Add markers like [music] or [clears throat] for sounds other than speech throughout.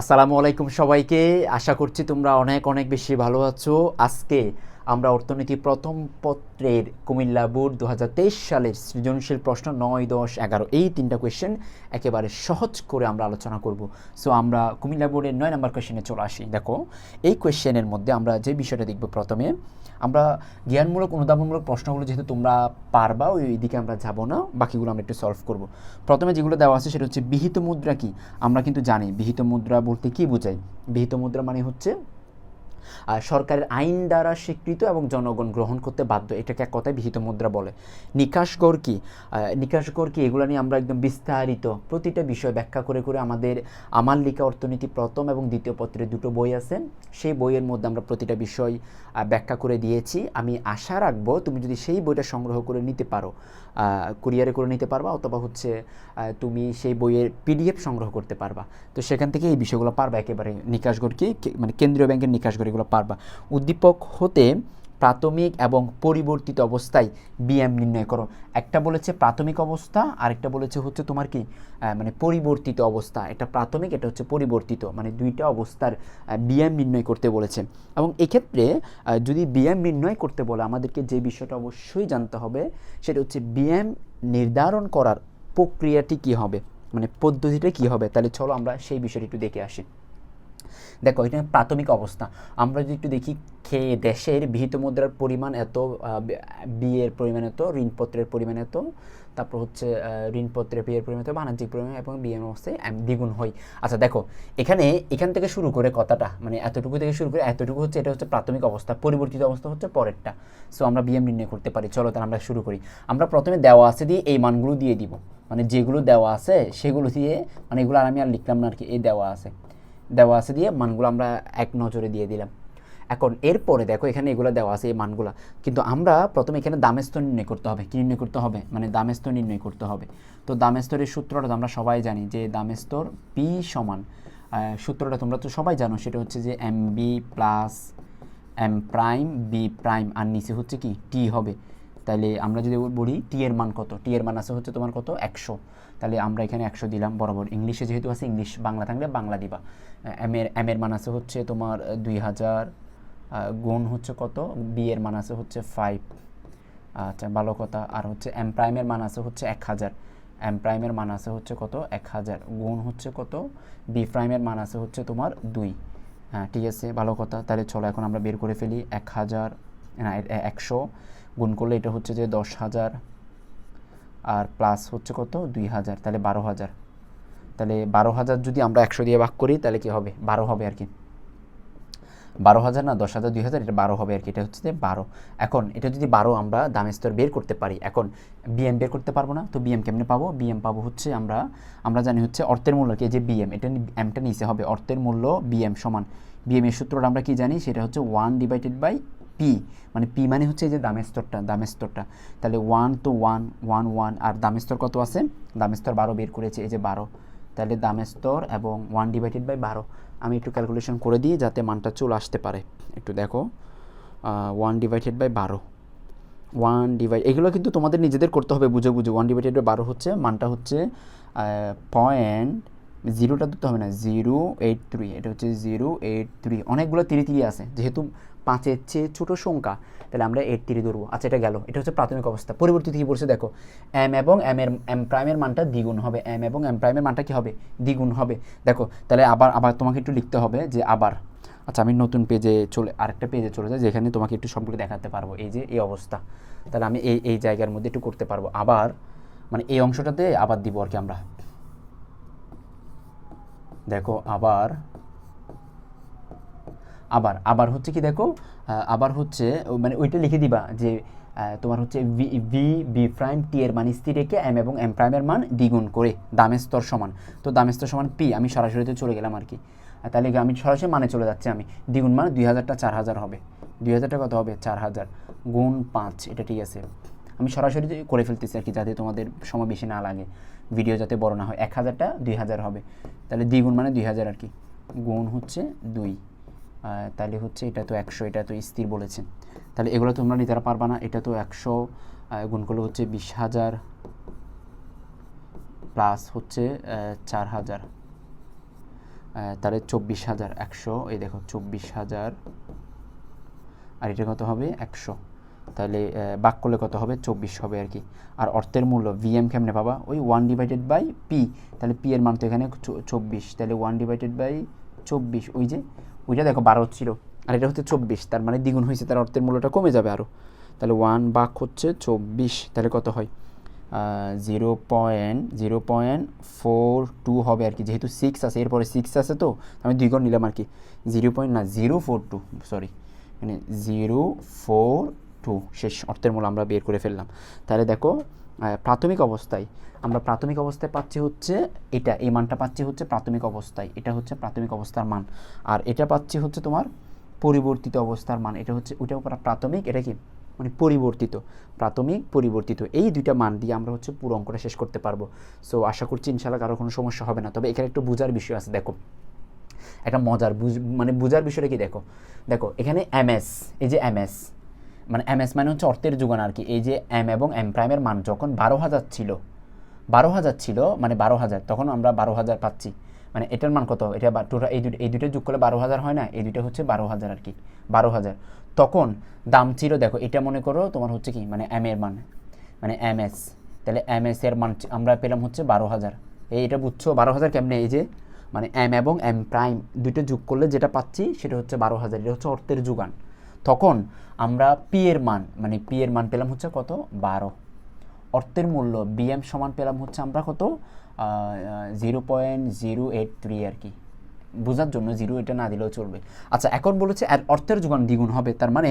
আসসালামু আলাইকুম সবাইকে। আশা করছি তোমরা অনেক অনেক বেশি ভালো আছো। আজকে আমরা অর্থনীতি প্রথম পত্রের কুমিল্লা বোর্ড দু হাজার তেইশ সালের সৃজনশীল প্রশ্ন নয়, দশ, এগারো, এই তিনটা কোয়েশ্চেন একেবারে সহজ করে আমরা আলোচনা করব। সো আমরা কুমিল্লা বোর্ডের নয় নম্বর কোয়েশ্চেনে চলে আসি। দেখো, এই কোয়েশ্চেনের মধ্যে আমরা যে বিষয়টা দেখব প্রথমে, আমরা জ্ঞানমূলক, অনুধাবনমূলক প্রশ্নগুলো যেহেতু তোমরা পারবা, ওই দিকে আমরা যাব না, বাকিগুলো আমরা একটু সলভ করব। প্রথমে যেগুলো দেওয়া আছে সেটা হচ্ছে বিহিত মুদ্রা কি? আমরা কিন্তু জানি, বিহিত মুদ্রা বলতে কি বোঝায়? বিহিত মুদ্রা মানে হচ্ছে সরকারের আইন দ্বারা স্বীকৃত এবং জনগণ গ্রহণ করতে বাধ্য। এটাকে এক কথায় বিহিত মুদ্রা বলে। নিকাশ গড় কি? আহ, নিকাশ গড় কি? এগুলো নিয়ে আমরা একদম বিস্তারিত প্রতিটা বিষয় ব্যাখ্যা করে করে আমাদের আমার লিখা অর্থনীতি প্রথম এবং দ্বিতীয় পত্রে দুটো বই আছে। সেই বইয়ের মধ্যে আমরা প্রতিটা বিষয় ব্যাখ্যা করে দিয়েছি। আমি আশা রাখব তুমি যদি সেই বইটা সংগ্রহ করে নিতে পারো কুরিয়ারে করে নিতে পারবা অথবা হচ্ছে তুমি সেই বইয়ের পিডিএফ সংগ্রহ করতে পারবা। তো সেখান থেকে এই বিষয়গুলো পারবা একেবারে নিকাশগড় কে- মানে কেন্দ্রীয় ব্যাংকের নিকাশগড় এগুলো পারবা। উদ্দীপক হতে প্রাথমিক এবং পরিবর্তিত অবস্থায় বিএম নির্ণয় করো। একটা বলেছে প্রাথমিক অবস্থা, আরেকটা বলেছে হচ্ছে তোমার কি মানে পরিবর্তিত অবস্থা। এটা প্রাথমিক, এটা হচ্ছে পরিবর্তিত মানে দুইটা অবস্থার বিএম নির্ণয় করতে বলেছে। এবং এক্ষেত্রে যদি বিএম নির্ণয় করতে বলে, আমাদেরকে যে বিষয়টা অবশ্যই জানতে হবে, সেটা হচ্ছে বিএম নির্ধারণ করার প্রক্রিয়াটি কি হবে? মানে পদ্ধতিটা কি হবে? তাহলে চলো আমরা সেই বিষয়টি একটু দেখে আসি। দেখো, এটা প্রাথমিক অবস্থা। আমরা যদি একটু দেখি খেয়ে দেশের বিহিত মুদ্রার পরিমাণ এত বিয়ের পরিমাণ এত, ঋণপত্রের পরিমাণ এত, তারপর হচ্ছে ঋণপত্রের বিয়ের পরিমাণ এত, বাণিজ্যিক পরিমাণ এবং বিয়ের অবস্থায় দ্বিগুণ হয়। আচ্ছা দেখো, এখানে, এখান থেকে শুরু করে কথাটা মানে এতটুকু থেকে শুরু করে, এতটুকু হচ্ছে, এটা হচ্ছে প্রাথমিক অবস্থা, পরিবর্তিত অবস্থা হচ্ছে পরেরটা। সো আমরা বিএম নির্ণয় করতে পারি। চলো তাহলে আমরা শুরু করি। আমরা প্রথমে দেওয়া আছে দিয়ে এই মানগুলো দিয়ে দিব। মানে যেগুলো দেওয়া আছে, সেগুলো দিয়ে মানে এগুলো আর আমি আর লিখলাম না আর কি, এই দেওয়া আছে। দেওয়া আছে দিয়ে মানগুলো আমরা এক নজরে দিয়ে দিলাম। এখন এরপরে দেখো এখানে এগুলো দেওয়া আছে এই মানগুলো। কিন্তু আমরা প্রথমে এখানে দামেস্তর নির্ণয় করতে হবে। কি নির্ণয় করতে হবে? মানে দামের স্তর নির্ণয় করতে হবে। তো দামের স্তরের সূত্রটা আমরা সবাই জানি যে দামেস্তর পি সমান সূত্রটা তোমরা তো সবাই জানো, সেটা হচ্ছে যে M B plus M prime B prime আর নিচে হচ্ছে কি? টি হবে। তাহলে আমরা যদি বলি টি এর মান কত? টি এর মান আছে হচ্ছে তোমার কত? একশো। তাহলে আমরা এখানে একশো দিলাম, বরাবর। ইংলিশে যেহেতু আছে, ইংলিশ বাংলা থাকলে বাংলা দিবা। এম এর এম এর মান আছে হচ্ছে তোমার দুই হাজার গুণ হচ্ছে কত? বি এর মান আছে হচ্ছে ফাইভ আচ্ছা ভালো কথা। আর হচ্ছে এম প্রাইমের মান আছে হচ্ছে এক হাজার। এম প্রাইমের মান আছে হচ্ছে কত? এক হাজার। গুণ হচ্ছে কত? বি প্রাইমের মান আছে হচ্ছে তোমার দুই। হ্যাঁ ঠিক আছে, ভালো কথা। তাহলে চলো, এখন আমরা বের করে ফেলি। এক হাজার, না একশো। গুণ করলে এটা হচ্ছে যে দশ হাজার। আর প্লাস হচ্ছে কত? দুই হাজার। তাহলে বারো হাজার। তাহলে বারো হাজার যদি আমরা একশো দিয়ে ভাগ করি, তাহলে কি হবে? বারো হবে আর কি। বারো হাজার না, দশ হাজার, দুই হাজার, এটা বারো হবে আর কি। এটা হচ্ছে যে বারো। এখন এটা যদি বারো আমরা দামের স্তর বের করতে পারি, এখন বিএম বের করতে পারব না, তো বিএম কেমনে পাবো? বিএম পাবো হচ্ছে আমরা আমরা জানি হচ্ছে অর্থের মূল্য কি? যে বিএম এটা এমটা নিচে হবে। অর্থের মূল্য বিএম সমান। বিএম এর সূত্রটা আমরা কি জানি? সেটা হচ্ছে ওয়ান ডিভাইডেড বাই পি মানে পি মানে হচ্ছে এই যে দামের স্তরটা দামের স্তরটা। তাহলে ওয়ান তো ওয়ান ওয়ান ওয়ান আর দামের স্তর কত আছে? দামের স্তর বারো বের করেছে, এই যে বারো। তাহলে দামের স্তর এবং ওয়ান ডিভাইডেড বাই বারো। আমি একটু ক্যালকুলেশন করে দিই যাতে মানটা চলে আসতে পারে। একটু দেখো ওয়ান ডিভাইডেড বাই বারো। ওয়ান ডিভাইড এগুলো কিন্তু তোমাদের নিজেদের করতে হবে, বুঝে বুঝে। ওয়ান ডিভাইডেড বাই বারো হচ্ছে, মানটা হচ্ছে পয়েন্ট জিরোটা দিতে হবে না জিরো এইট থ্রি এটা হচ্ছে জিরো এইট থ্রি অনেকগুলো তিরি তিরি আছে। যেহেতু পাঁচের চেয়ে ছোটো সংখ্যা, তাহলে আমরা এইট থ্রি ধরবো। আচ্ছা এটা গেল। এটা হচ্ছে প্রাথমিক অবস্থা। পরিবর্তিত কী বলছে? দেখো এম এবং এম এর এম প্রাইমের মানটা দ্বিগুণ হবে। এম এবং এম প্রাইমের মানটা কী হবে? দ্বিগুণ হবে। দেখো, তাহলে আবার আবার তোমাকে একটু লিখতে হবে যে আবার। আচ্ছা আমি নতুন পেজে চলে, আরেকটা পেজে চলে যাই, যেখানে তোমাকে একটু সবগুলো দেখাতে পারব। এই যে, এই অবস্থা। তাহলে আমি এই এই জায়গার মধ্যে একটু করতে পারব। আবার মানে এই অংশটাতে আবার দিব আর কি আমরা। দেখো, আবার আবার আবার হচ্ছে কি দেখো আবার হচ্ছে মানে ওইটা লিখে দিবা যে তোমার হচ্ছে V V B prime T এর মান স্থির রেখে এম এবং এম প্রাইমের মান দ্বিগুণ করে, দামের স্তর সমান। তো দামের স্তর সমান পি আমি সরাসরিতে চলে গেলাম আর কি। তাহলে আমি সরাসরি মানে চলে যাচ্ছি আমি। দ্বিগুণ মানে দুই হাজারটা চার হাজার হবে। দুই হাজারটা কত হবে? চার হাজার। গুণ পাঁচ, এটা ঠিক আছে। আমি সরাসরি করে ফেলতেছি আর কি, যাতে তোমাদের সময় বেশি না লাগে। ভিডিও যাতে বড় না হয়। এক হাজারটা দুই হাজার হবে। তাহলে দ্বিগুণ মানে দুই হাজার আর কি। গুণ হচ্ছে দুই। তাহলে হচ্ছে এটা তো একশো, এটা তো স্থির বলেছে তাহলে এগুলো তোমরা নিতে পারবা না, এটা তো একশো গুণ করলে হচ্ছে বিশ হাজার প্লাস হচ্ছে চার হাজার। তাহলে চব্বিশ হাজার একশো, এই দেখো চব্বিশ হাজার, আর এটা কত হবে? একশো। তাহলে বাক করলে কত হবে? চব্বিশ হবে আর কি। আর অর্থের মূল্য ভিএম কেমনে পাবা? ওই ওয়ান ডিভাইডেড বাই পি তাহলে পি এর মান তো এখানে চব্বিশ। তাহলে ওয়ান ডিভাইডেড বাই চব্বিশ, ওই যে ওইটা দেখো বারো ছিল। আর এটা হচ্ছে চব্বিশ, তার মানে দ্বিগুণ হয়েছে, তার অর্থের মূল্যটা কমে যাবে আরও তাহলে ওয়ান বাক হচ্ছে চব্বিশ, তাহলে কত হয়? Zero point zero point four two হবে আর কি, যেহেতু সিক্স আছে, এরপরে সিক্স আছে তো, আমি দুই ঘর নিলাম আর কি। জিরো পয়েন্ট না জিরো ফোর টু সরি মানে জিরো ফোর টু শেষ, অর্থের মূল্য আমরা বের করে ফেললাম। তাহলে দেখো প্রাথমিক অবস্থায়। আমরা প্রাথমিক অবস্থায় পাচ্ছি হচ্ছে এটা, এই মানটা পাচ্ছি হচ্ছে প্রাথমিক অবস্থায়। এটা হচ্ছে প্রাথমিক অবস্থার মান। আর এটা পাচ্ছি হচ্ছে তোমার পরিবর্তিত অবস্থার মান। এটা হচ্ছে প্রা- প্রাথমিক, এটা কি? মানে পরিবর্তিত, প্রাথমিক, পরিবর্তিত। এই দুইটা মান দিয়ে আমরা হচ্ছে পুরো অঙ্কটা শেষ করতে পারব। সো আশা করছি ইনশাল্লাহ কারও কোনো সমস্যা হবে না। তবে এখানে একটু বোঝার বিষয় আছে, দেখো। একটা মজার মানে বোঝার বিষয়টা কি দেখো? দেখো, এখানে এমএস এই যে এমএস মানে এমএস মানে হচ্ছে অর্থের যোগান আর কি। এই যে এম এবং এম প্রাইমের মান যখন বারো হাজার ছিল, বারো হাজার ছিল মানে বারো হাজার, তখন আমরা বারো হাজার পাচ্ছি। মানে এটার মান কত? এটা টোটাল এই দুটো এই দুটো যোগ করলে বারো হাজার হয় না? এই দুটো হচ্ছে বারো হাজার আর কি। বারো হাজার। তখন দাম ছিল, দেখো, এটা মনে করো তোমার হচ্ছে কি? মানে এম এর মান। মানে এম এস তাহলে এম এস এর মান আমরা পেলাম হচ্ছে বারো হাজার। এই এটা বুঝছ? বারো হাজার কেমনে? এই যে মানে এম এবং এম প্রাইম দুটো যোগ করলে যেটা পাচ্ছি, সেটা হচ্ছে বারো হাজার। এটা হচ্ছে অর্থের যোগান। তখন আমরা পি এর মান মানে পি এর মান পেলাম হচ্ছে কত? বারো। অর্থের মূল্য বিএম সমান পেলাম হচ্ছে আমরা কত? Zero point zero eight three আর কি। বোঝার জন্য জিরো এটা না দিলেও চলবে। আচ্ছা এখন বলেছে আর অর্থের যোগান দ্বিগুণ হবে, তার মানে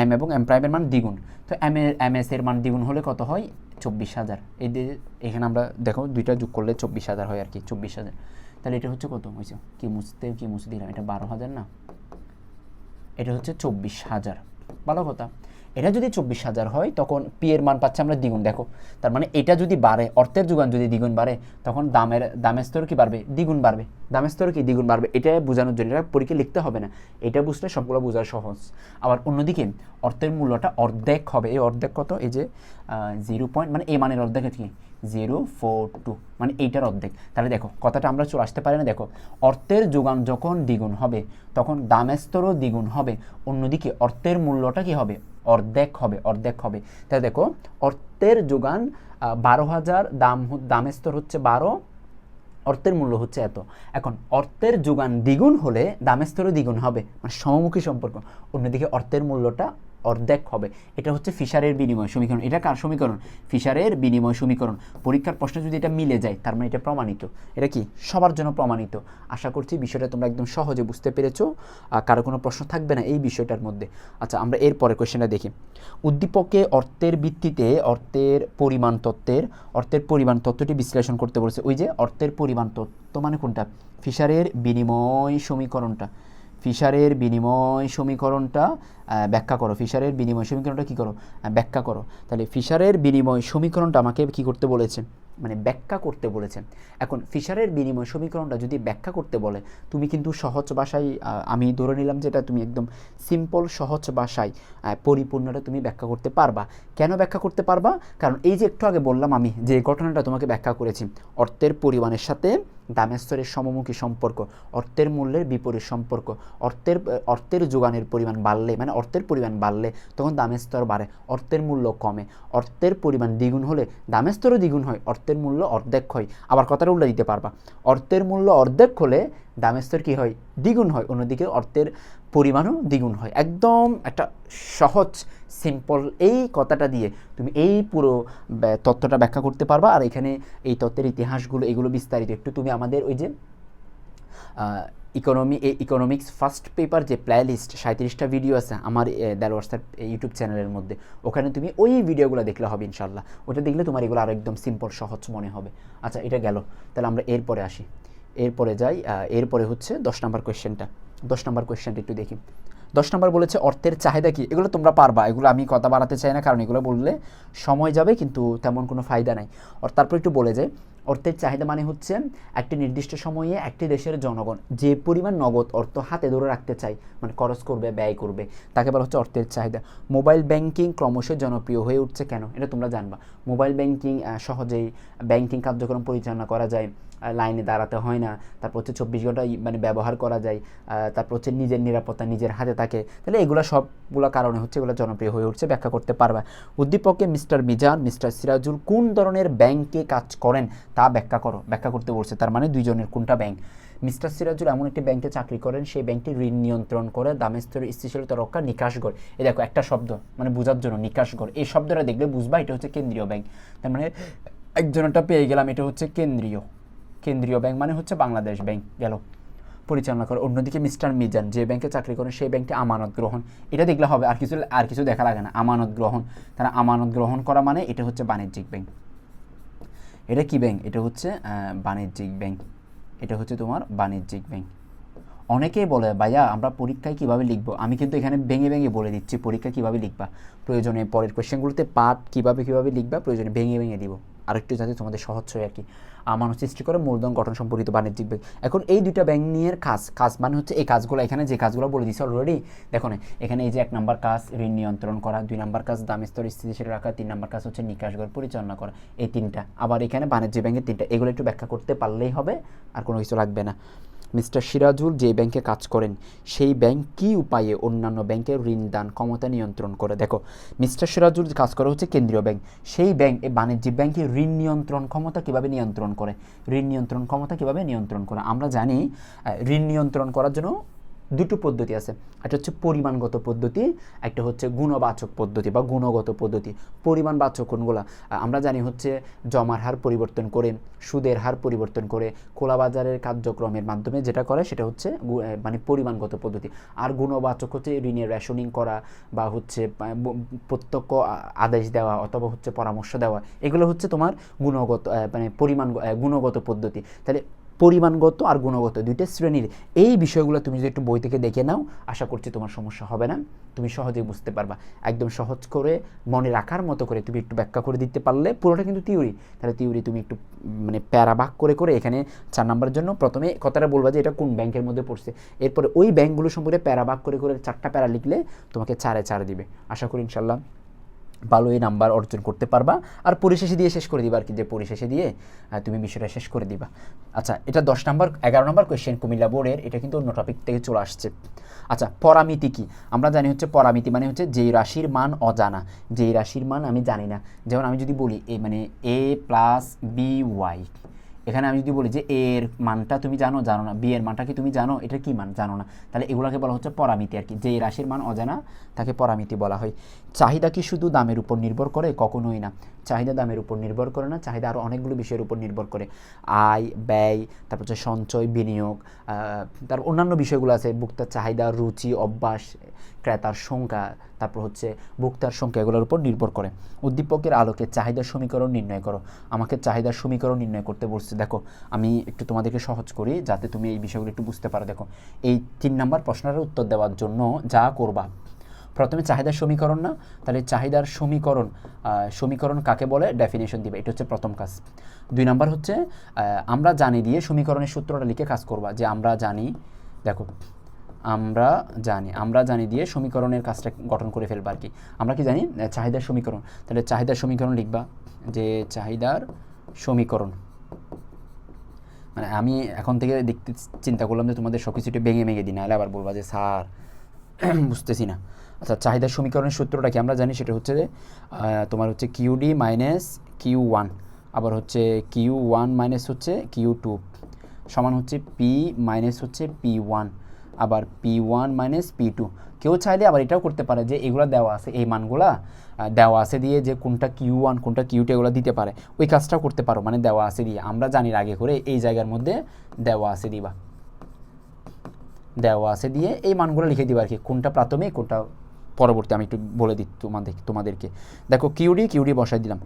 এম এবং এম প্রাইমের মান দ্বিগুণ। তো এম এম এস এর মান দ্বিগুণ হলে কত হয়? চব্বিশ হাজার। এই দিয়ে এখানে আমরা দেখো, দুইটা যোগ করলে চব্বিশ হাজার হয় আর কি, চব্বিশ হাজার। তাহলে এটা হচ্ছে কত? হয়েছে কি মুছতে, কি মুছে দিলাম? এটা বারো হাজার না? এটা হচ্ছে চব্বিশ হাজার। ভালো কথা। এটা যদি চব্বিশ হাজার হয়, তখন পি এর মান পাচ্ছে আমরা দ্বিগুণ। দেখো, তার মানে এটা যদি বাড়ে, অর্থের যোগান যদি দ্বিগুণ বাড়ে, তখন দামের দামের স্তর কি বাড়বে? দ্বিগুণ বাড়বে। দামের স্তর কি দ্বিগুণ বাড়বে? এটা বোঝানোর জন্য, এটা পরীক্ষা লিখতে হবে না। এটা বুঝলে সবগুলো বোঝা সহজ। আবার অন্যদিকে, অর্থের মূল্যটা অর্ধেক হবে। এই অর্ধেক কত? এই যে জিরো পয়েন্ট মানে এ মানের অর্ধেক কি? জিরো ফোর টু মানে এইটার অর্ধেক। তাহলে দেখো, কথাটা আমরা চলে আসতে পারি না, দেখো, অর্থের যোগান যখন দ্বিগুণ হবে, তখন দামের স্তরও দ্বিগুণ হবে, অন্যদিকে অর্থের মূল্যটা কি হবে? অর্ধেক হবে অর্ধেক হবে। তাহলে দেখো, অর্থের যোগান বারো হাজার, দাম দামের স্তর হচ্ছে বারো, অর্থের মূল্য হচ্ছে এত। এখন, অর্থের যোগান দ্বিগুণ হলে দামের স্তরও দ্বিগুণ হবে মানে সমমুখী সম্পর্ক। অন্যদিকে অর্থের মূল্যটা অর্ধেক হবে। এটা হচ্ছে ফিশারের বিনিময় সমীকরণ। এটা কার সমীকরণ? ফিশারের বিনিময় সমীকরণ। পরীক্ষার প্রশ্নে যদি এটা মিলে যায়, তার মানে এটা প্রমাণিত। এটা কি? সবার জন্য প্রমাণিত। আশা করছি বিষয়টা তোমরা একদম সহজে বুঝতে পেরেছ। কারও কোনো প্রশ্ন থাকবে না এই বিষয়টার মধ্যে। আচ্ছা আমরা এর পরে কোয়েশ্চেনটা দেখি। উদ্দীপকে অর্থের ভিত্তিতে অর্থের পরিমাণ তত্ত্বের, অর্থের পরিমাণ তত্ত্বটি বিশ্লেষণ করতে বলেছে। ওই যে অর্থের পরিমাণ তত্ত্ব মানে কোনটা? ফিশারের বিনিময় সমীকরণটা। ফিশারের বিনিময় সমীকরণটা ব্যাখ্যা করো। ফিশারের বিনিময় সমীকরণটা কী করো? ব্যাখ্যা করো। তাহলে ফিশারের বিনিময় সমীকরণটা আমাকে কি করতে বলেছে? মানে ব্যাখ্যা করতে বলেছে। এখন ফিশারের বিনিময় সমীকরণটা যদি ব্যাখ্যা করতে বলে, তুমি কিন্তু সহজ ভাষায় আমি ধরে নিলাম যেটা তুমি একদম সিম্পল সহজ ভাষায় পরিপূর্ণটা তুমি ব্যাখ্যা করতে পারবা। কেন ব্যাখ্যা করতে পারবা? কারণ এই যে একটু আগে বললাম আমি যে ঘটনাটা তোমাকে ব্যাখ্যা করেছি, অর্থের পরিমাণের সাথে দামের স্তরের সমমুখী সম্পর্ক, অর্থের মূল্যের বিপরীত সম্পর্ক, অর্থের অর্থের যোগানের পরিমাণ বাড়লে মানে অর্থের পরিমাণ বাড়লে তখন দামের স্তর বাড়ে, অর্থের মূল্য কমে। অর্থের পরিমাণ দ্বিগুণ হলে দামের স্তরও দ্বিগুণ হয়, অর্থের মূল্য অর্ধেক হয়। আবার কথাটা উল্টা দিতে পারবা। অর্থের মূল্য অর্ধেক হলে দামের স্তর কী হয়? দ্বিগুণ হয়। অন্যদিকে অর্থের পরিমাণও দ্বিগুণ হয়। একদম একটা সহজ সিম্পল এই কথাটা দিয়ে তুমি এই পুরো তত্ত্বটা ব্যাখ্যা করতে পারবা। আর এখানে এই তত্ত্বের ইতিহাসগুলো, এগুলো বিস্তারিত একটু তুমি আমাদের ওই যে ইকোনমি ইকোনমিক্স ফার্স্ট পেপার যে প্লে লিস্ট সাঁত্রিশটা ভিডিও আছে আমার দেলওয়ার্সার ইউটিউব চ্যানেলের মধ্যে। ওখানে তুমি ওই ভিডিওগুলো দেখলে হবে ইনশাল্লাহ ওটা দেখলে তোমার এগুলো আরও একদম সিম্পল সহজ মনে হবে। আচ্ছা এটা গেল। তাহলে আমরা এরপরে আসি। এরপরে যাই এরপরে হচ্ছে দশ নম্বর কোয়েশ্চেনটা দশ নম্বর কোয়েশ্চেনটা একটু দেখি। দশ নম্বর বলেছে, অর্থের চাহিদা কি? এগুলো তোমরা পারবা, এগুলো আমি কথা বাড়াতে চাই না, কারণ এগুলো বললে সময় যাবে, কিন্তু তেমন কোনো ফায়দা নাই। আর তারপর একটু বলে যায় অর্থের চাহিদা মানে হচ্ছে একটি নির্দিষ্ট সময়ে একটি দেশের জনগণ যে পরিমাণ নগদ অর্থ হাতে ধরে রাখতে চায় মানে খরচ করবে, ব্যয় করবে, তাকে বলা হচ্ছে অর্থের চাহিদা। মোবাইল ব্যাংকিং ক্রমশ জনপ্রিয় হয়ে উঠছে কেন? এটা তোমরা জানবা। মোবাইল ব্যাংকিং সহজেই ব্যাংকিং কার্যক্রম পরিচালনা করা যায়। লাইনে দাঁড়াতে হয় না। তারপর হচ্ছে চব্বিশ ঘণ্টা মানে ব্যবহার করা যায়। তারপর হচ্ছে নিজের নিরাপত্তা নিজের হাতে থাকে। তাহলে এগুলো সবগুলো কারণে হচ্ছে এগুলো জনপ্রিয় হয়ে উঠছে, ব্যাখ্যা করতে পারবা। উদ্দীপকে মিস্টার মিজান, মিস্টার সিরাজুল কোন ধরনের ব্যাংকে কাজ করেন তা ব্যাখ্যা করো, ব্যাখ্যা করতে বলছে। তার মানে দুইজনের কোনটা ব্যাংক? মিস্টার সিরাজুল এমন একটি ব্যাংকে চাকরি করেন, সেই ব্যাংকটি ঋণ নিয়ন্ত্রণ করে দামের স্তরের স্থিতিশীলতা রক্ষা নিকাশগড়। এই দেখো, একটা শব্দ মানে বোঝার জন্য নিকাশগড়। এই শব্দটা দেখলে বুঝবা, এটা হচ্ছে কেন্দ্রীয় ব্যাংক। তার মানে একজনটা পেয়ে গেলাম, এটা হচ্ছে কেন্দ্রীয়। কেন্দ্রীয় ব্যাংক মানে হচ্ছে বাংলাদেশ ব্যাংক গেল। পরিচালনা করে অন্যদিকে মিস্টার মিজান, যে ব্যাংকে চাকরি করেন সেই ব্যাংকটি আমানত গ্রহণ। এটা দেখলে হবে আর কিছু আর কিছু দেখা লাগে না, আমানত গ্রহণ। তারা আমানত গ্রহণ করা মানে এটা হচ্ছে বাণিজ্যিক ব্যাংক এটা কি ব্যাংক এটা হচ্ছে বাণিজ্যিক ব্যাংক এটা হচ্ছে তোমার বাণিজ্যিক ব্যাংক অনেকেই বলে, ভাইয়া, আমরা পরীক্ষায় কীভাবে লিখব? আমি কিন্তু এখানে ভেঙে ভেঙে বলে দিচ্ছি, পরীক্ষা কীভাবে লিখবা? প্রয়োজনে পরের কোয়েশ্চেনগুলোতে পাঠ কীভাবে কীভাবে লিখবা? প্রয়োজনে ভেঙে ভেঙে দিব। আরেকটু যাতে তোমাদের সহজ হয় আর কি। আমার সৃষ্টি করে মূলধন গঠন সম্পর্কিত বাণিজ্যিক ব্যাংক এখন এই দুইটা ব্যাংক নিয়ে কাজ কাজ মানে হচ্ছে এই কাজগুলো, এখানে যে কাজগুলো বলে দিয়েছে অলরেডি দেখো এখানে এই যে এক নম্বর কাজ, ঋণ নিয়ন্ত্রণ করা, দুই নম্বর কাজ, দাম স্তর স্থিতিশীল রাখা, তিন নম্বর কাজ হচ্ছে নিকাশ নিকাশগর পরিচালনা করা, এই তিনটা। আবার এখানে বাণিজ্য ব্যাংকের তিনটা, এগুলো একটু ব্যাখ্যা করতে পারলেই হবে, আর কোনো কিছু লাগবে না। মিস্টার সিরাজুল যে ব্যাংকে কাজ করেন, সেই ব্যাংক কী উপায়ে অন্যান্য ব্যাংকের ঋণ দান ক্ষমতা নিয়ন্ত্রণ করে? দেখো, মিস্টার সিরাজুল কাজ করে হচ্ছে কেন্দ্রীয় ব্যাংক। সেই ব্যাংক এই বাণিজ্যিক ব্যাংকে ঋণ নিয়ন্ত্রণ ক্ষমতা কীভাবে নিয়ন্ত্রণ করে? ঋণ নিয়ন্ত্রণ ক্ষমতা কীভাবে নিয়ন্ত্রণ করে? আমরা জানি ঋণ নিয়ন্ত্রণ করার জন্য দুটো পদ্ধতি আছে। একটা হচ্ছে পরিমাণগত পদ্ধতি, একটা হচ্ছে গুণবাচক পদ্ধতি বা গুণগত পদ্ধতি। পরিমাণবাচক কোনগুলো? আমরা জানি হচ্ছে জমার হার পরিবর্তন করে, সুদের হার পরিবর্তন করে, খোলাবাজারের কার্যক্রমের মাধ্যমে যেটা করে সেটা হচ্ছে মানে পরিমাণগত পদ্ধতি। আর গুণবাচক হচ্ছে ঋণের রেশনিং করা বা হচ্ছে প্রত্যক্ষ আদেশ দেওয়া অথবা হচ্ছে পরামর্শ দেওয়া। এগুলো হচ্ছে তোমার গুণগত মানে পরিমাণ গুণগত পদ্ধতি। তাহলে পরিমাণগত আর গুণগত দুইটা শ্রেণির এই বিষয়গুলো তুমি যদি একটু বই থেকে দেখে নাও, আশা করছি তোমার সমস্যা হবে না। তুমি সহজেই বুঝতে পারবা। একদম সহজ করে, মনে রাখার মতো করে তুমি একটু ব্যাখ্যা করে দিতে পারলে পুরোটা কিন্তু থিওরি তাহলে থিওরি তুমি একটু মানে প্যারাবাক করে করে এখানে চার নাম্বারের জন্য প্রথমে কথাটা বলবা যে এটা কোন ব্যাংকের মধ্যে পড়ছে। এরপরে ওই ব্যাংকগুলো সম্পর্কে প্যারাবাক করে করে চারটা প্যারা লিখলে তোমাকে চারে চার দিবে। আশা করি ইনশাল্লাহ ভালো এই নাম্বার অর্জন করতে পারবা। আর পরিশেষে দিয়ে শেষ করে দিবা আর কি যে পরিশেষে দিয়ে তুমি বিষয়টা শেষ করে দিবা। আচ্ছা এটা দশ নাম্বার, এগারো নাম্বার কোয়েশ্চেন কুমিল্লা বোর্ডের, এটা কিন্তু অন্য টপিক থেকে চলে আসছে। আচ্ছা পরামিতি কি? আমরা জানি হচ্ছে পরামিতি মানে হচ্ছে যেই রাশির মান অজানা। যেই রাশির মান আমি জানি না। যেমন আমি যদি বলি, এ মানে এ প্লাস বি ওয়াই এখানে আমি যদি বলি যে এ এর মানটা তুমি জানো জানো না। বি এর মানটা কি তুমি জানো? এটা কি মান? জানো না। তাহলে এগুলোকে বলা হচ্ছে পরামিতি আর কি যে রাশির মান অজানা, তাকে পরামিতি বলা হয়। চাহিদা কি শুধু দামের উপর নির্ভর করে? কখনোই না। চাহিদা দামের উপর নির্ভর করে না, চাহিদা আরও অনেকগুলো বিষয়ের উপর নির্ভর করে। আয়, ব্যয়, তারপর হচ্ছে সঞ্চয়, বিনিয়োগ তার অন্যান্য বিষয়গুলো আছে। ভোক্তার চাহিদা, রুচি, অভ্যাস, ক্রেতার সংখ্যা, তারপর হচ্ছে ভোক্তার সংখ্যা, এগুলোর উপর নির্ভর করে। উদ্দীপকের আলোকে চাহিদার সমীকরণ নির্ণয় করো। আমাকে চাহিদার সমীকরণ নির্ণয় করতে বলছে। দেখো, আমি একটু তোমাদেরকে সহজ করি যাতে তুমি এই বিষয়গুলো একটু বুঝতে পারো। দেখো, এই তিন নাম্বার প্রশ্নের উত্তর দেওয়ার জন্য যা করবা প্রথমে চাহিদার সমীকরণ না, তাহলে চাহিদার সমীকরণ সমীকরণ কাকে বলে? ডেফিনেশন দিবে। এটা হচ্ছে প্রথম কাজ। দুই নাম্বার হচ্ছে আমরা জানি দিয়ে সমীকরণের সূত্রটা লিখে কাজ করবা যে আমরা জানি, দেখো, আমরা জানি আমরা জানি দিয়ে সমীকরণের কাজটা গঠন করে ফেলবা আর কি। আমরা কি জানি? চাহিদার সমীকরণ। তাহলে চাহিদার সমীকরণ লিখবা যে চাহিদার সমীকরণ। মানে আমি এখন থেকে দেখতে চিন্তা করলাম যে তোমাদের সব কিছুটা ভেঙে ভেঙে দিই, নাহলে আবার বলবা যে, স্যার, [clears throat] বুঝতেছি না। আচ্ছা চাহিদার সমীকরণের সূত্রটা কি আমরা জানি? সেটা হচ্ছে যে তোমার হচ্ছে কিউডি মাইনাস কিউ ওয়ান আবার হচ্ছে কিউ ওয়ান মাইনাস হচ্ছে কিউ টু সমান হচ্ছে পি মাইনাস হচ্ছে পি ওয়ান আবার P one minus P two কেউ চাইলে আবার এটাও করতে পারে যে, এগুলো দেওয়া আছে, এই মানগুলা দেওয়া আছে দিয়ে যে কোনটা কিউ ওয়ান কোনটা কিউ টু এগুলো দিতে পারে। ওই কাজটাও করতে পারো মানে দেওয়া আছে দিয়ে। আমরা জানি আগে করে এই জায়গার মধ্যে দেওয়া আছে দিবা। দেওয়া আছে দিয়ে এই মানগুলো লিখে দিবা আর কি, কোনটা প্রাথমিক, কোনটা পরবর্তী আমি একটু বলে দিই তোমাদের, তোমাদেরকে। দেখো কিউডি কিউডি বসাই দিলাম।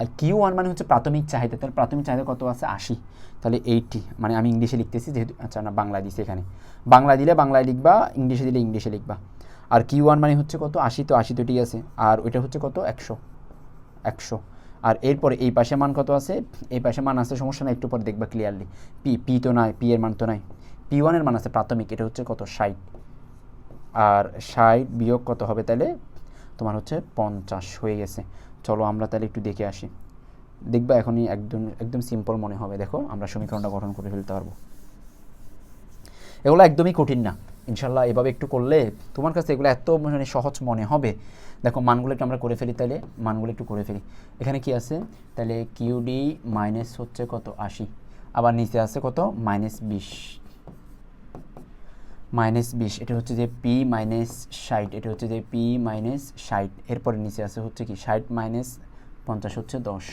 আর কিউ ওয়ান মানে হচ্ছে প্রাথমিক চাহিদা। তাহলে প্রাথমিক চাহিদা কত আছে? আশি। তাহলে এইটটি মানে আমি ইংলিশে লিখতেছি, যেহেতু আচ্ছা না, বাংলায় দিছি এখানে। বাংলা দিলে বাংলায় লিখবা, ইংলিশে দিলে ইংলিশে লিখবা। আর কিউ ওয়ান মানে হচ্ছে কত? আশি তো, আশি ঠিক আছে। আর ওইটা হচ্ছে কত? একশো। একশো। আর এরপরে এই পাশে মান কত আছে? এই পাশে মান আছে, সমস্যা না একটু পরে দেখবা ক্লিয়ারলি পি পি তো নাই পি এর মান তো নাই। পি ওয়ানের মান আছে প্রাথমিক, এটা হচ্ছে কত? ষাট। আর ষাট বিয়োগ কত হবে তাহলে? তোমার হচ্ছে পঞ্চাশ হয়ে গেছে। চলো আমরা তাহলে একটু দেখে আসি। দেখবা এখনই একদম একদম সিম্পল মনে হবে। দেখো, আমরা সমীকরণটা গঠন করে ফেলতে পারব। এগুলো একদমই কঠিন না। ইনশাল্লাহ এভাবে একটু করলে তোমার কাছে এগুলো এত মানে সহজ মনে হবে। দেখো মানগুলো একটু আমরা করে ফেলি তাহলে। মানগুলো একটু করে ফেলি। এখানে কি আছে? তাহলে কিউডি মাইনাস হচ্ছে কত? আশি। আবার নিচে আছে কত? মাইনাস বিশ। মাইনাস বিশ এটা হচ্ছে যে পি মাইনাস ষাট এটা হচ্ছে যে পি মাইনাস ষাট এরপরে নিচে আছে হচ্ছে কি ষাট মাইনাস পঞ্চাশ হচ্ছে দশ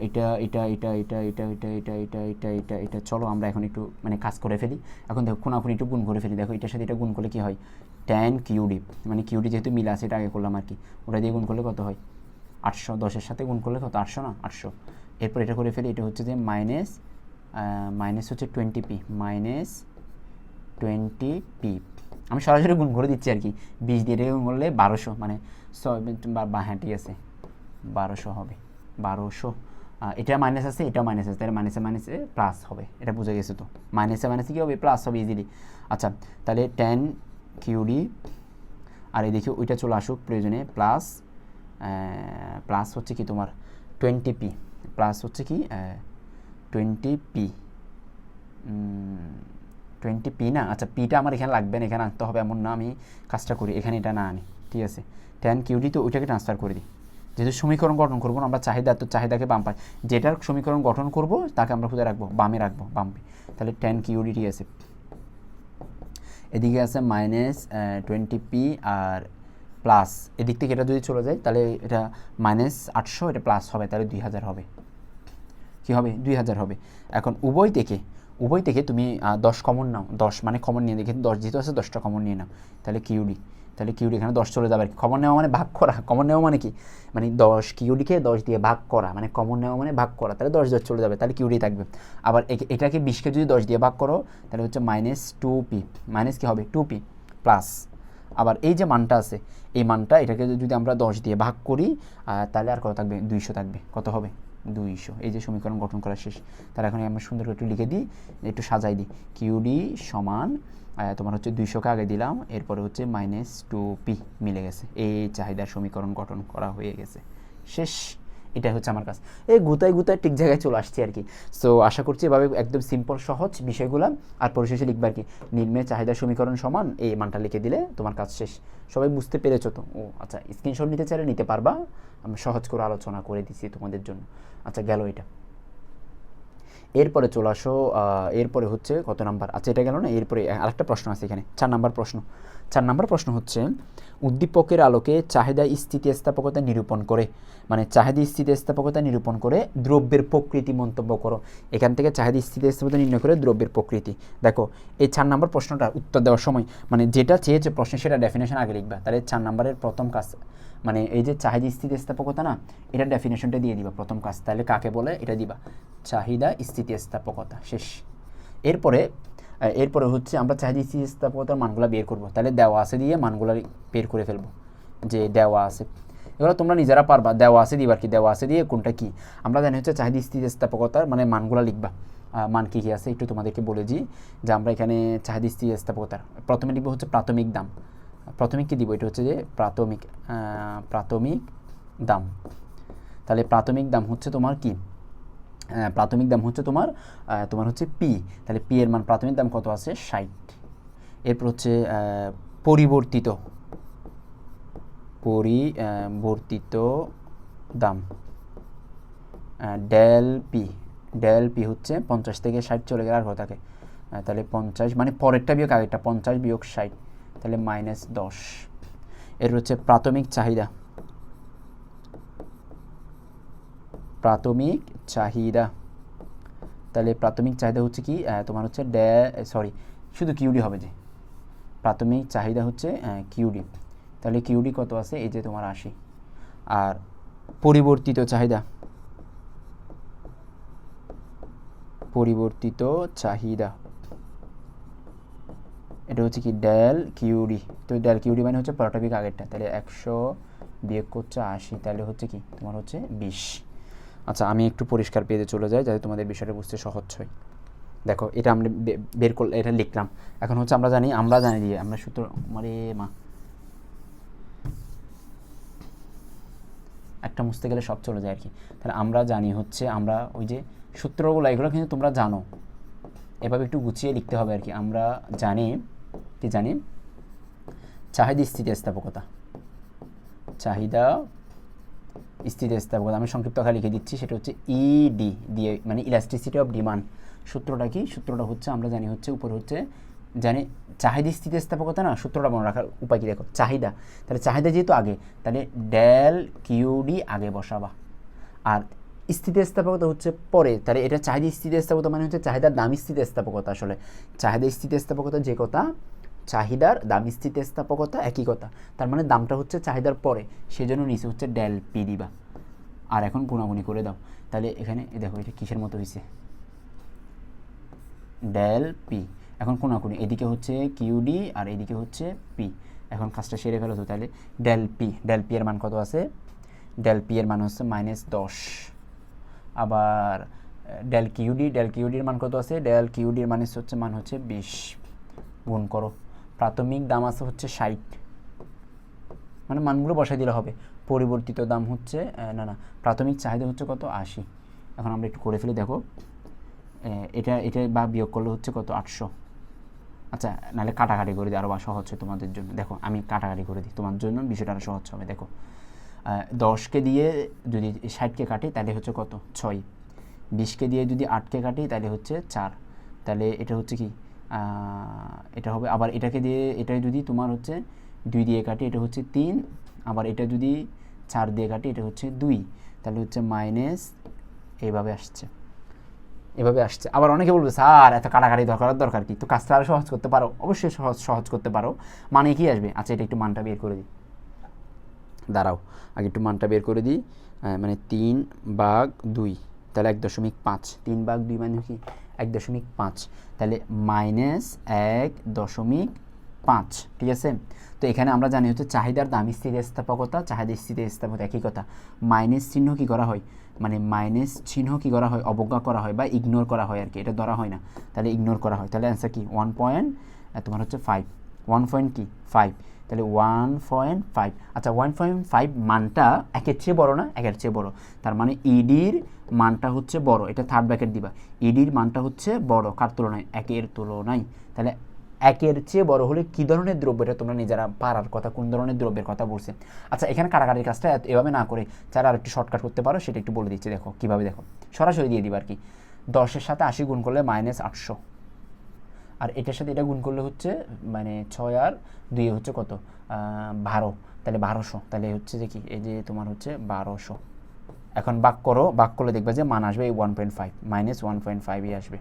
এটা এটা এটা এটা এটা এটা এটা এটা এটা এটা এটা চলো আমরা এখন একটু মানে কাজ করে ফেলি এখন দেখো খুনাখুনি একটু গুণ করে ফেলি দেখো এটার সাথে এটা গুণ করলে কী হয় ট্যান কিউডি মানে কিউডি যেহেতু মিল আছে এটা আগে করলাম আর কি ওটা দিয়ে গুণ করলে কত হয় আটশো দশের সাথে গুণ করলে কত আটশো না আটশো এরপর এটা করে ফেলি এটা হচ্ছে যে মাইনাস মাইনাস হচ্ছে twenty P minus twenty P আমি সরাসরি গুণ করে দিচ্ছি আর কি বিশ দিয়ে গুণ করলে বারোশো মানে হ্যাঁ ঠিক আছে। বারোশো হবে। বারোশো। এটা মাইনাস আছে এটা মাইনাস আছে। তাহলে মাইনাসে মাইনাসে প্লাস হবে। এটা বুঝে গেছে তো? মাইনাসে মাইনাসে কী হবে? প্লাস হবে ইজিলি আচ্ছা তাহলে টেন কিউডি আর এদিকে ওইটা চলে আসুক প্রয়োজনে। প্লাস প্লাস হচ্ছে কি তোমার টোয়েন্টি পি প্লাস হচ্ছে কি টোয়েন্টি পি টোয়েন্টি পি না? আচ্ছা পিটা আমার এখানে লাগবে না, এখানে আনতে হবে এমন না, আমি কাজটা করি, এখানে এটা না আনি, ঠিক আছে? টেন কিউডি তো ওইটাকে ট্রান্সফার করে দিই। যেহেতু সমীকরণ গঠন করব আমরা চাহিদা, তো চাহিদাকে বাম পাই যেটার সমীকরণ গঠন করব, তাকে আমরা কোথায় রাখব? বামে রাখব বামে তাহলে টেন কিউডি ঠিক আছে। এদিকে আছে মাইনাস টোয়েন্টি পি আর প্লাস এদিক থেকে এটা যদি চলে যায়, তাহলে এটা মাইনাস আটশো, এটা প্লাস হবে, তাহলে দুই হাজার হবে। কী হবে? দুই হাজার হবে। এখন উভয় থেকে উভয় থেকে তুমি দশ কমন নাও। দশ মানে কমন নিয়ে দেখি দশ যেহেতু আছে, দশটা কমন নিয়ে নাও। তাহলে কিউডি তাহলে কিউডি এখানে দশ চলে যাবে আর কি। কমন নেওয়া মানে ভাগ করা। কমন নেওয়া মানে কি? মানে দশ কিউডিকে দশ দিয়ে ভাগ করা। মানে কমন নেওয়া মানে ভাগ করা। তাহলে দশ দশ চলে যাবে। তাহলে কিউডি থাকবে। আবার এটাকে বিশকে যদি দশ দিয়ে ভাগ করো, তাহলে হচ্ছে মাইনাস টু পি মাইনাস কী হবে? টু পি প্লাস আবার এই যে মানটা আছে, এই মানটা এটাকে যদি আমরা দশ দিয়ে ভাগ করি তাহলে আর কত থাকবে? দুইশো থাকবে। কত হবে? দুইশো। এই যে সমীকরণ গঠন করা শেষ। তাহলে এখন আমরা সুন্দর করে একটু লিখে দিই, একটু সাজাই দিই। কিউডি সমান তোমার হচ্ছে দুইশোকে আগে দিলাম, এরপরে হচ্ছে মাইনাস টু পি মিলে গেছে। এই চাহিদার সমীকরণ গঠন করা হয়ে গেছে। শেষ। এটাই হচ্ছে আমার কাজ। এই গুতায় গুতায় ঠিক জায়গায় চলে আসছি আর কি। সো আশা করছি এভাবে একদম সিম্পল সহজ বিষয়গুলো আর পরিশেষে লিখবে আর কি। নিম্নে চাহিদা সমীকরণ সমান, এই মানটা লিখে দিলে তোমার কাজ শেষ। সবাই বুঝতে পেরেছ তো? ও আচ্ছা স্ক্রিনশট নিতে চাইলে নিতে পারবা। আমি সহজ করে আলোচনা করে দিছি তোমাদের জন্য। আচ্ছা গেল এটা। এরপরে চলে আসো এরপরে হচ্ছে কত নাম্বার? আচ্ছা এটা গেল না? এরপরে আরেকটা প্রশ্ন আছে এখানে। চার নাম্বার প্রশ্ন। চার নাম্বার প্রশ্ন হচ্ছে, উদ্দীপকের আলোকে চাহিদা স্থিতিস্থাপকতা নিরূপণ করে। মানে চাহিদা স্থিতিস্থাপকতা নিরূপণ করে দ্রব্যের প্রকৃতি মন্তব্য করো। এখান থেকে চাহিদা স্থিতিস্থাপকতা নির্ণয় করে দ্রব্যের প্রকৃতি। দেখো, এই চার নাম্বার প্রশ্নটা উত্তর দেওয়ার সময় মানে যেটা চেয়েছে প্রশ্ন সেটা ডেফিনেশন আগে লিখবা। তাহলে চার নাম্বারের প্রথম কাজ মানে এই যে চাহিদা স্থিতিস্থাপকতা না, এটা ডেফিনেশনটা দিয়ে দিবা প্রথম কাজ। তাহলে কাকে বলে? এটা দিবা। চাহিদা স্থিতিস্থাপকতা শেষ। এরপরে এরপরে হচ্ছে আমরা চাহিদা স্থিতিস্থাপকতার মানগুলো বের করব। তাহলে দেওয়া আছে দিয়ে মানগুলো বের করে ফেলব, যে দেওয়া আছে। এগুলো তোমরা নিজেরা পারবা, দেওয়া আছে দিবার কি দেওয়া আছে দিয়ে কোনটা কি। আমরা জানি হচ্ছে চাহিদা স্থিতিস্থাপকতার মানে মানগুলো লিখবা। মান কী কী আছে একটু তোমাদেরকে বলে দিই, যে আমরা এখানে চাহিদা স্থিতিস্থাপকতার। প্রথমে লিখব হচ্ছে প্রাথমিক দাম। প্রাথমিক কী দিব? এটা হচ্ছে যে প্রাথমিক প্রাথমিক দাম। তাহলে প্রাথমিক দাম হচ্ছে তোমার কি? প্রাথমিক দাম হচ্ছে তোমার তোমার হচ্ছে পি তাহলে পি এর মান প্রাথমিক দাম কত আছে? ষাট। এরপর হচ্ছে পরিবর্তিত। পরিবর্তিত দাম। ডেল পি ডেল পি হচ্ছে পঞ্চাশ থেকে ষাট চলে গেলে আর কত থাকে। তাহলে পঞ্চাশ মানে পরেরটা বিয়োগ আগেরটা, পঞ্চাশ বিয়োগ ষাট, তাহলে মাইনাস দশ। এর হচ্ছে প্রাথমিক চাহিদা। প্রাথমিক চাহিদা। তাহলে প্রাথমিক চাহিদা হচ্ছে কি? তোমার হচ্ছে ড্যা সরি শুধু কিউডি হবে যে। প্রাথমিক চাহিদা হচ্ছে কিউডি তাহলে কিউডি কত আছে? এই যে তোমার আশি। আর পরিবর্তিত চাহিদা? পরিবর্তিত চাহিদা। এটা হচ্ছে কি? ডেল কিউডি তো ডেল কিউডি মানে হচ্ছে প্রাথমিক আগেরটা। তাহলে একশো বিয়োগ করছে আশি। তাহলে হচ্ছে কি? তোমার হচ্ছে বিশ। আচ্ছা আমি একটু পরিষ্কার পেজে চলে যাই যাতে তোমাদের বিষয়টা বুঝতে সহজ হয়। দেখো, এটা আমরা বের করলে, এটা লিখলাম। এখন হচ্ছে আমরা জানি আমরা জানি দিয়ে আমরা সূত্র, মারে মা। একটা মুছতে গেলে সব চলে যায় আর কি। তাহলে আমরা জানি হচ্ছে, আমরা ওই যে সূত্রগুলো, এগুলো কিন্তু তোমরা জানো। এভাবে একটু গুছিয়ে লিখতে হবে আর কি। আমরা জানি, কি জানি? চাহিদা স্থিতিস্থাপকতা। চাহিদা স্থিতিস্থাপকতা আমি সংক্ষিপ্ত আকারে লিখে দিচ্ছি, সেটা হচ্ছে ইডি দিয়ে মানে ইলাস্টিসিটি অফ ডিমান্ড সূত্রটা কি? সূত্রটা হচ্ছে, আমরা জানি হচ্ছে উপর হচ্ছে, জানি চাহিদা স্থিতিস্থাপকতা না, সূত্রটা মনে রাখার উপায় কি দেখো? চাহিদা। তাহলে চাহিদা যেহেতু আগে, তাহলে ডেল কিউডি আগে বসাবা। আর স্থিতিস্থাপকতা হচ্ছে পরে, তাহলে এটা চাহিদা স্থিতিস্থাপকতা মানে হচ্ছে চাহিদার দামি স্থিতিস্থাপকতা আসলে। চাহিদা স্থিতিস্থাপকতা যে কথা চাহিদার দামি স্থিতিস্থাপকতা একই কথা। তার মানে দামটা হচ্ছে চাহিদার পরে, সেজন্য নিচে হচ্ছে ডেল পি দিবা। আর এখন গুণাগুণি করে দাও। তাহলে এখানে দেখো, এটা কিসের মতো হয়েছে ডেল পি এখন কোনাকুনি এদিকে হচ্ছে কিউডি আর এদিকে হচ্ছে পি এখন কাজটা সেরে ফেলো তো, তাহলে ডেল পি ডেল পি এর মান কত আছে? ডেল পি এর মান হচ্ছে মাইনাস দশ। আবার ডেল কিউডি ডেল কিউডির মান কত আছে? ডেল কিউডির মান হচ্ছে মান হচ্ছে বিশ। গুণ করো। প্রাথমিক দাম আছে হচ্ছে ষাট। মানে মানগুলো বসাই দিলে হবে। পরিবর্তিত দাম হচ্ছে না না, প্রাথমিক চাহিদা হচ্ছে কত? আশি। এখন আমরা একটু করে ফেলি, দেখো। এটা এটা বা বিয়োগ করলে হচ্ছে কত? আটশো। আচ্ছা নাহলে কাটাকাটি করে দিই আরও বা সহজ হয় তোমাদের জন্য। দেখো, আমি কাটাকাটি করে দিই, তোমার জন্য বিষয়টা আরও সহজ হবে, দেখো। দশকে দিয়ে যদি ষাটকে কাটি, তাহলে হচ্ছে কত? ছয়। বিশকে দিয়ে যদি আটকে কাটি, তাহলে হচ্ছে চার। তাহলে এটা হচ্ছে কি? এটা হবে। আবার এটাকে দিয়ে এটা যদি তোমার হচ্ছে দুই দিয়ে কাটি, এটা হচ্ছে তিন। আবার এটা যদি চার দিয়ে কাটি, এটা হচ্ছে দুই। তাহলে হচ্ছে মাইনাস এইভাবে আসছে। এভাবে আসছে। আবার অনেকে বলবে, স্যার, এত কাটাকাটি দরকার দরকার কি? তো কাজটা আরও সহজ করতে পারো। অবশ্যই সহজ সহজ করতে পারো। মানে কি আসবে? আচ্ছা এটা একটু মানটা বের করে দিই। দাঁড়াও, আগে একটু মানটা বের করে দিই। মানে তিন বাঘ দুই। তাহলে এক দশমিক পাঁচ। তিন বাঘ দুই মানে কি? এক দশমিক পাঁচ। তাহলে মাইনাস এক দশমিক পাঁচ, ঠিক আছে? তো এখানে আমরা জানি হচ্ছে চাহিদার দাম, স্থিতিস্থাপকতা চাহিদা স্থিতিস্থাপকতা একই কথা। মাইনাস চিহ্ন কি করা হয়? মানে মাইনাস চিহ্ন কি করা হয়? অবজ্ঞা করা হয় বা ইগনোর করা হয় আর কি এটা ধরা হয় না। তাহলে ইগনোর করা হয়। তাহলে অ্যান্সার কি? ওয়ান পয়েন্ট তোমার হচ্ছে ফাইভ ওয়ান পয়েন্ট কি? ফাইভ তাহলে ওয়ান পয়েন্ট ফাইভ আচ্ছা ওয়ান পয়েন্ট ফাইভ মানটা একের চেয়ে বড় না? একের চেয়ে বড়। তার মানে ইডির মানটা হচ্ছে বড়। এটা থার্ড ব্র্যাকেট দিবা। ইডির মানটা হচ্ছে বড়। কার তুলনায়? একের তুলনায়। তাহলে একের চেয়ে বড় হলে কী ধরনের দ্রব্য? এটা তোমরা নিজেরা পারার কথা, কোন ধরনের দ্রব্যের কথা বলছে। আচ্ছা এখানে কারাগারের কাজটা এভাবে না করে যারা আর একটু শর্টকাট করতে পারো, সেটা একটু বলে দিচ্ছি। দেখো, কীভাবে দেখো? সরাসরি দিয়ে দিবা আর কি। দশের সাথে আশি গুণ করলে মাইনাস আটশো। আর এটার সাথে এটা গুণ করলে হচ্ছে মানে ছয় আর দুই হচ্ছে কত? বারো। তাহলে বারোশো। তাহলে হচ্ছে যে কি? এই যে তোমার হচ্ছে বারোশো। এখন বাক করো, বাক করলে দেখবে যে মান আসবে এই one point five minus one point ফাইভই আসবে।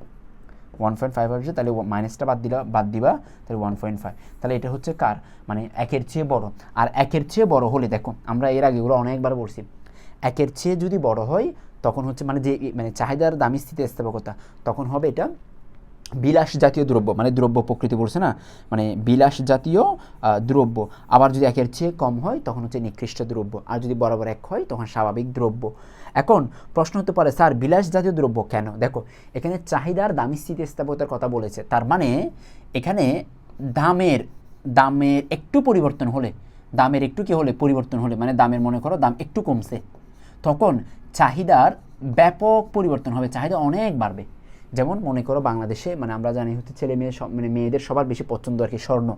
ওয়ান পয়েন্ট ফাইভ আসবে, তাহলে মাইনাসটা বাদ দিলা, বাদ দিবা, তাহলে ওয়ান পয়েন্ট ফাইভ তাহলে এটা হচ্ছে কার? মানে একের চেয়ে বড়। আর একের চেয়ে বড় হলে দেখো, আমরা এর আগে এগুলো অনেকবার বলছি। একের চেয়ে যদি বড় হয়, তখন হচ্ছে মানে যে মানে চাহিদার দামি স্থিতিস্থাপকতা, তখন হবে এটা বিলাস জাতীয় দ্রব্য মানে দ্রব্য প্রকৃতি বলছে না? মানে বিলাস জাতীয় দ্রব্য। আবার যদি একের চেয়ে কম হয়, তখন হচ্ছে নিকৃষ্ট দ্রব্য। আর যদি বরাবর এক হয়, তখন স্বাভাবিক দ্রব্য। এখন প্রশ্ন হতে পারে, স্যার, বিলাস জাতীয় দ্রব্য কেন? দেখো, এখানে চাহিদার দামি স্থিতিস্থাপকতার কথা বলেছে। তার মানে এখানে দামের দামের একটু পরিবর্তন হলে, দামের একটু কি হলে, পরিবর্তন হলে মানে দামের মনে করো, দাম একটু কমছে, তখন চাহিদার ব্যাপক পরিবর্তন হবে, চাহিদা অনেক বাড়বে। যেমন মনে করো বাংলাদেশে মানে আমরা জানি হচ্ছে ছেলে মেয়ে মানে মেয়েদের সবার বেশি পছন্দ আর কি স্বর্ণ।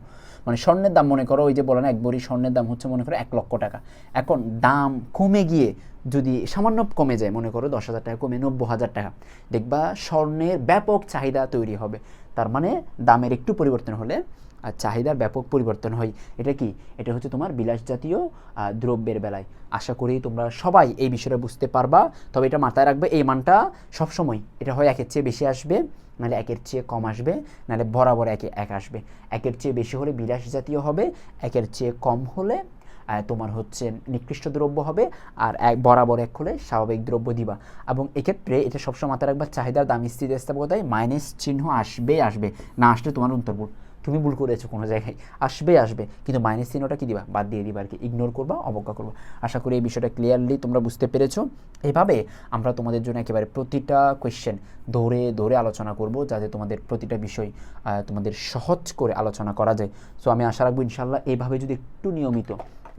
মানে স্বর্ণের দাম মনে করো ওই যে বলে না, এক বড়ি স্বর্ণের দাম হচ্ছে মনে করো এক লক্ষ টাকা। এখন দাম কমে গিয়ে যদি সামান্য কমে যায়, মনে করো দশ হাজার টাকা কমে নব্বই হাজার টাকা, দেখবা স্বর্ণের ব্যাপক চাহিদা তৈরি হবে। তার মানে দামের একটু পরিবর্তন হলে আর চাহিদার ব্যাপক পরিবর্তন হয়। এটা কি? এটা হচ্ছে তোমার বিলাস জাতীয় দ্রব্যের বেলায়। আশা করি তোমরা সবাই এই বিষয়টা বুঝতে পারবা। তবে এটা মাথায় রাখবে, এই মানটা সবসময় এটা হয় একের চেয়ে বেশি আসবে, নাহলে একের চেয়ে কম আসবে, নাহলে বরাবর একে এক আসবে। একের চেয়ে বেশি হলে বিলাস জাতীয় হবে, একের চেয়ে কম হলে তোমার হচ্ছে নিকৃষ্ট দ্রব্য হবে, আর এক, বরাবর এক হলে স্বাভাবিক দ্রব্য দিবা। এবং এক্ষেত্রে এটা সবসময় মাথায় রাখবা, চাহিদার দামি স্থিতিস্থাপকতায় মাইনাস চিহ্ন আসবে আসবে, না আসলে তোমার অন্তর্ভুল তুমি ভুল করেছ কোনো জায়গায়। আসবে আসবে। কিন্তু মাইনাস চিহ্নটা কী দিবা? বাদ দিয়ে দিবা আর কি। ইগনোর করবা, অবজ্ঞা করব। আশা করি এই বিষয়টা ক্লিয়ারলি তোমরা বুঝতে পেরেছ। এভাবে আমরা তোমাদের জন্য একেবারে প্রতিটা কোয়েশ্চেন ধরে ধরে আলোচনা করব যাতে তোমাদের প্রতিটা বিষয় তোমাদের সহজ করে আলোচনা করা যায়। সো আমি আশা রাখব ইনশাল্লাহ এভাবে যদি একটু নিয়মিত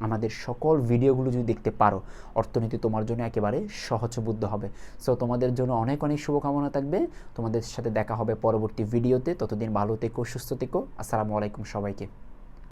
আমাদের সকল ভিডিওগুলো যদি দেখতে পারো, অর্থনীতি তোমার জন্য একেবারে সহজবুদ্ধ হবে। সো তোমাদের জন্য অনেক অনেক শুভকামনা থাকবে। তোমাদের সাথে দেখা হবে পরবর্তী ভিডিওতে। ততদিন ভালো থেকো, সুস্থ থেকো। আসসালামু আলাইকুম সবাইকে।